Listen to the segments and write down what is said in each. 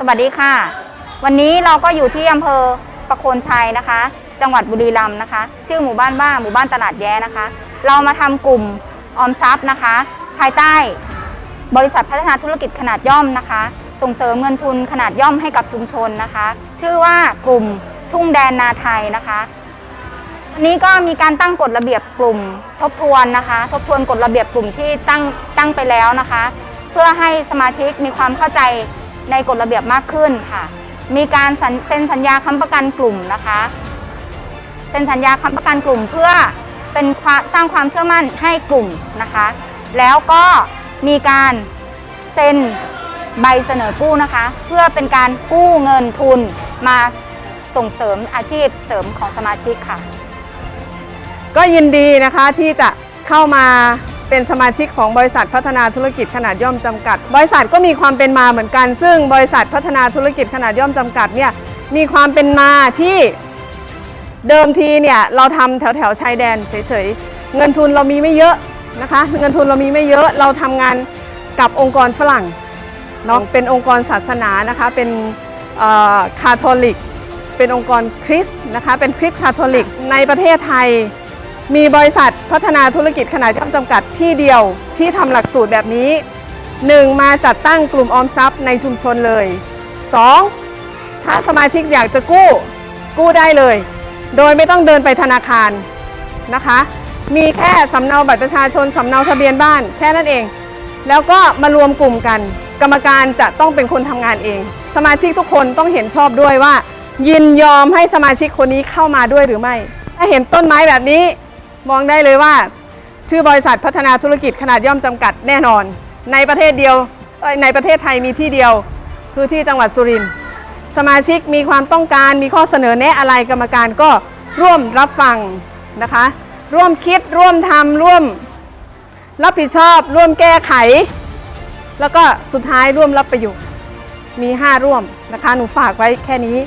สวัสดีค่ะ วันนี้เราก็อยู่ที่อำเภอประโคนชัยนะคะ จังหวัดบุรีรัมย์นะคะ ชื่อหมู่บ้านว่าหมู่บ้านตลาดแย้นะคะ เรามาทำกลุ่มออมทรัพย์นะคะ ภายใต้บริษัทพัฒนาธุรกิจขนาดย่อมนะคะ ส่งเสริมเงินทุนขนาดย่อมให้กับชุมชนนะคะ ชื่อว่ากลุ่มทุ่งแดนนาไทยนะคะวันนี้ก็มีการตั้งกฎระเบียบกลุ่มทบทวนนะคะ ทบทวนกฎระเบียบกลุ่มที่ตั้งตั้งไปแล้วนะคะ เพื่อให้สมาชิกมีความเข้าใจ ในกฎระเบียบมากขึ้นค่ะ มีการเซ็นสัญญาค้ำประกันกลุ่มนะคะ เซ็นสัญญาค้ำประกันกลุ่มเพื่อเป็นสร้างความเชื่อมั่นให้กลุ่มนะคะ แล้วก็มีการเซ็นใบเสนอกู้นะคะ เพื่อเป็นการกู้เงินทุนมาส่งเสริมอาชีพเสริมของสมาชิกค่ะ ก็ยินดีนะคะที่จะเข้ามา เป็นสมาชิกของบริษัทพัฒนาธุรกิจขนาดย่อมจำกัด บริษัทก็มีความเป็นมาเหมือนกัน ซึ่งบริษัทพัฒนาธุรกิจขนาดย่อมจำกัดเนี่ยมีความเป็นมาที่เดิมทีเนี่ยเราทำแถวแถวชายแดนเฉยๆเงินทุนเรามีไม่เยอะนะคะเงินทุนเรามีไม่เยอะเราทำงานกับองค์กรฝรั่งเนาะเป็นองค์กรศาสนานะคะเป็นคาทอลิก เป็นองค์กรคริสต์นะคะเป็นคริสต์คาทอลิกในประเทศไทย มีบริษัทพัฒนาธุรกิจขนาดย่อมจำกัดที่เดียวที่ทำหลักสูตรแบบนี้ 1. มาจัดตั้งกลุ่มออมทรัพย์ในชุมชนเลย 2. ถ้าสมาชิกอยากจะกู้ กู้ได้เลย โดยไม่ต้องเดินไปธนาคารนะคะ มีแค่สำเนาบัตรประชาชนสำเนาทะเบียนบ้านแค่นั้นเอง แล้วก็มารวมกลุ่มกัน กรรมการจะต้องเป็นคนทำงานเอง สมาชิกทุกคนต้องเห็นชอบด้วยว่า ยินยอมให้สมาชิกคนนี้เข้ามาด้วยหรือไม่ ถ้าเห็นต้นไม้แบบนี้ มองได้เลยว่า ชื่อบริษัทพัฒนาธุรกิจขนาดย่อมจำกัดแน่นอน ในประเทศเดียวในประเทศไทยมีที่เดียวคือที่จังหวัดสุรินทร์สมาชิกมีความต้องการมีข้อเสนอแนะอะไรกรรมการก็ร่วมรับฟังนะคะ ร่วมคิดร่วมทำร่วมรับผิดชอบ ร่วมแก้ไข แล้วก็สุดท้ายร่วมรับประโยชน์มี 5 ร่วมนะคะ หนูฝากไว้แค่นี้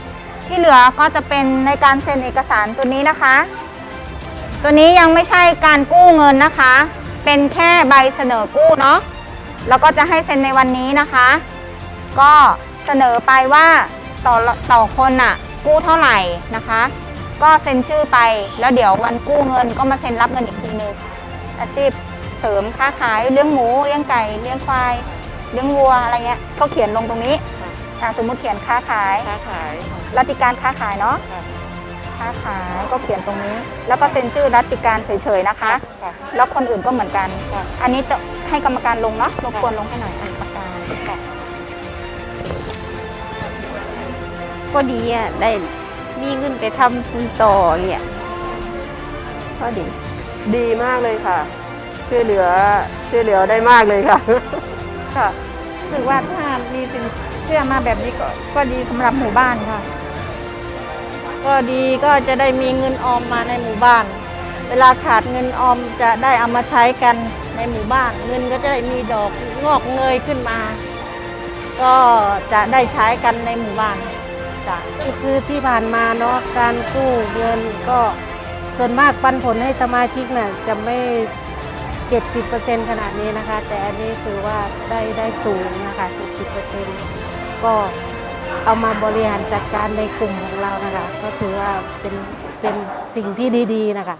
ที่เหลือก็จะเป็นในการเซ็นเอกสารตัวนี้นะคะ ตัวนี้ยังไม่ใช่การกู้เงินนะคะ เป็นแค่ใบเสนอกู้เนาะแล้วก็จะให้เซ็นในวันนี้นะคะ ก็เสนอไปว่าต่อต่อคนน่ะกู้เท่าไหร่นะคะ ก็เซ็นชื่อไปแล้วเดี๋ยววันกู้เงินก็มาเซ็นรับเงินอีกทีนึงอาชีพเสริมค้าขายเลี้ยงหมูเลี้ยงไก่เลี้ยงควายเลี้ยงวัวอะไรเงี้ยเขาเขียนลงตรงนี้อะสมมุติเขียนค้าขายค้าขายรัติการค้าขายเนาะ ค้าขายก็เขียนตรงนี้ แล้วก็เซ็นชื่อรัติการเฉยๆนะคะแล้วคนอื่นก็เหมือนกัน ค่ะ อันนี้จะให้กรรมการลงเนาะรบกวนลงให้หน่อยอะปากกาก็ดีอะ ได้มีเงินไปทำทุนต่อเนี่ยก็ดี ดีมากเลยค่ะ ช่วยเหลือช่วยเหลือได้มากเลยค่ะ ค่ะ รู้สึกว่าถ้ามีสินเชื่อมาแบบนี้ก็ก็ดีสำหรับหมู่บ้านค่ะ ก็ดีก็จะได้มีเงินออมมาในหมู่บ้าน เวลาขาดเงินออมจะได้เอามาใช้กันในหมู่บ้าน เงินก็จะได้มีดอกงอกเงยขึ้นมา ก็จะได้ใช้กันในหมู่บ้านจ้ะคือที่ผ่านมาเนาะการกู้เงินก็ส่วนมากปันผลให้สมาชิกน่ะจะไม่ 70%ขนาดนี้นะคะ แต่อันนี้คือว่าได้ได้สูงนะคะ 70%ก็ เอามาบริหารจัดการในกลุ่มของเรานะคะก็ถือว่าเป็นเป็นสิ่งที่ดีๆนะคะ